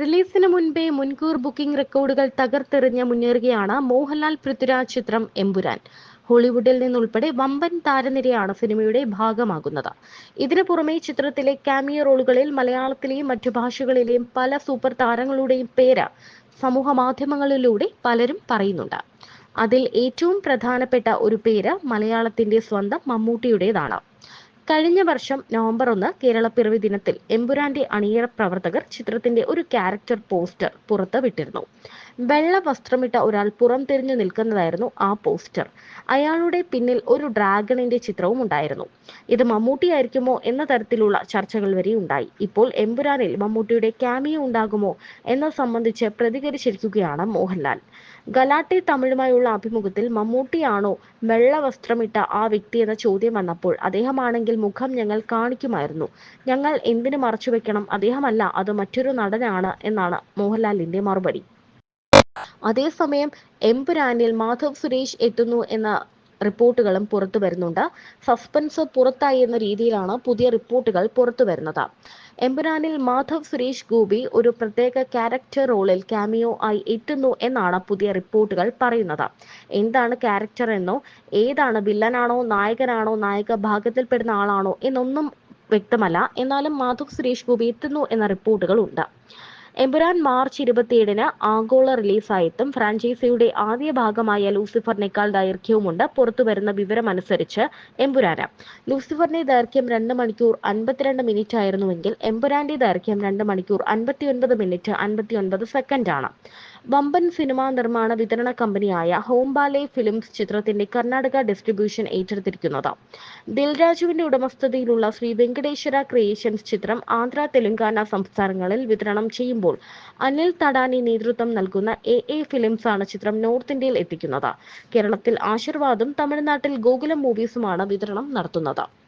റിലീസിന് മുൻപേ മുൻകൂർ ബുക്കിംഗ് റെക്കോർഡുകൾ തകർത്തെറിഞ്ഞ് മുന്നേറുകയാണ് മോഹൻലാൽ പൃഥ്വിരാജ് ചിത്രം എമ്പുരാൻ. ഹോളിവുഡിൽ നിന്നുൾപ്പെടെ വമ്പൻ താരനിരയാണ് സിനിമയുടെ ഭാഗമാകുന്നത്. ഇതിനു പുറമെ ചിത്രത്തിലെ കാമിയ റോളുകളിൽ മലയാളത്തിലെയും മറ്റു ഭാഷകളിലെയും പല സൂപ്പർ താരങ്ങളുടെയും പേര് സമൂഹ മാധ്യമങ്ങളിലൂടെ പലരും പറയുന്നുണ്ട്. അതിൽ ഏറ്റവും പ്രധാനപ്പെട്ട ഒരു പേര് മലയാളത്തിന്റെ സ്വന്തം മമ്മൂട്ടിയുടേതാണ്. കഴിഞ്ഞ വർഷം നവംബർ ഒന്ന് പിറവി ദിനത്തിൽ എമ്പുരാന്റെ അണിയറ പ്രവർത്തകർ ചിത്രത്തിന്റെ ഒരു ക്യാരക്ടർ പോസ്റ്റർ പുറത്ത് വിട്ടിരുന്നു വെള്ള വസ്ത്രമിട്ട ഒരാൾ പുറം തിരിഞ്ഞു നിൽക്കുന്നതായിരുന്നു ആ പോസ്റ്റർ. അയാളുടെ പിന്നിൽ ഒരു ഡ്രാഗണിന്റെ ചിത്രവും ഉണ്ടായിരുന്നു. ഇത് മമ്മൂട്ടി ആയിരിക്കുമോ എന്ന തരത്തിലുള്ള ചർച്ചകൾ വരെ ഉണ്ടായി ഇപ്പോൾ എമ്പുരാനിൽ മമ്മൂട്ടിയുടെ ക്യാമിയോ ഉണ്ടാകുമോ എന്ന സംബന്ധിച്ച് പ്രതികരിച്ചിരിക്കുകയാണ് മോഹൻലാൽ. ഗലാട്ടെ തമിഴുമായുള്ള അഭിമുഖത്തിൽ മമ്മൂട്ടിയാണോ വെള്ള വസ്ത്രമിട്ട ആ വ്യക്തി എന്ന ചോദ്യം വന്നപ്പോൾ അദ്ദേഹമാണെങ്കിൽ മുഖം ഞങ്ങൾ കാണിക്കുമായിരുന്നു. ഞങ്ങൾ എന്തിനു മറച്ചു വെക്കണം അദ്ദേഹമല്ല അത് മറ്റൊരു നടനാണ് എന്നാണ് മോഹൻലാലിന്റെ മറുപടി. അതേസമയം എംപുരാനിൽ മാധവ് സുരേഷ് എത്തുന്നു എന്ന റിപ്പോർട്ടുകളും പുറത്തു വരുന്നുണ്ട്. സസ്പെൻസ് പുറത്തായി എന്ന രീതിയിലാണ് പുതിയ റിപ്പോർട്ടുകൾ പുറത്തു വരുന്നത്. എംപുരാനിൽ മാധവ് സുരേഷ് ഗോപി ഒരു പ്രത്യേക ക്യാരക്ടർ റോളിൽ കാമിയോ ആയി എത്തുന്നു എന്നാണ് പുതിയ റിപ്പോർട്ടുകൾ പറയുന്നത്. എന്താണ് ക്യാരക്ടർ എന്നോ ഏതാണ് വില്ലനാണോ നായകനാണോ നായക ഭാഗത്തിൽപ്പെടുന്ന ആളാണോ എന്നൊന്നും വ്യക്തമല്ല. എന്നാലും മാധവ് സുരേഷ് ഗോപി എത്തുന്നു എന്ന റിപ്പോർട്ടുകൾ ഉണ്ട് എമ്പുരാൻ മാർച്ച് ഇരുപത്തിയേഴിന് ആഗോള റിലീസായെത്തും ഫ്രാഞ്ചൈസിയുടെ ആദ്യ ഭാഗമായ ലൂസിഫറിനേക്കാൾ ദൈർഘ്യവുമുണ്ട്. പുറത്തുവരുന്ന വിവരമനുസരിച്ച് എമ്പുരാന്. ലൂസിഫറിന്റെ ദൈർഘ്യം രണ്ട് മണിക്കൂർ അൻപത്തിരണ്ട് മിനിറ്റ് ആയിരുന്നുവെങ്കിൽ എമ്പുരാന്റെ ദൈർഘ്യം രണ്ട് മണിക്കൂർ അൻപത്തിയൊൻപത് മിനിറ്റ് അൻപത്തിയൊൻപത് സെക്കൻഡാണ്. വമ്പൻ സിനിമാ നിർമ്മാണ വിതരണ കമ്പനിയായ ഹോംബാലെ ഫിലിംസ് ചിത്രത്തിന്റെ കർണാടക ഡിസ്ട്രിബ്യൂഷൻ ഏറ്റെടുത്തിരിക്കുന്നത്. ദിൽരാജുവിന്റെ ഉടമസ്ഥതയിലുള്ള ശ്രീ വെങ്കടേശ്വര ക്രിയേഷൻസ് ചിത്രം ആന്ധ്ര തെലുങ്കാന സംസ്ഥാനങ്ങളിൽ വിതരണം ചെയ്യുമ്പോൾ അനിൽ തടാനി നേതൃത്വം നൽകുന്ന എ എ ഫിലിംസ് ആണ് ചിത്രം നോർത്ത് ഇന്ത്യയിൽ എത്തിക്കുന്നത്. കേരളത്തിൽ ആശീർവാദും തമിഴ്നാട്ടിൽ ഗോകുലം മൂവീസുമാണ് വിതരണം നടത്തുന്നത്.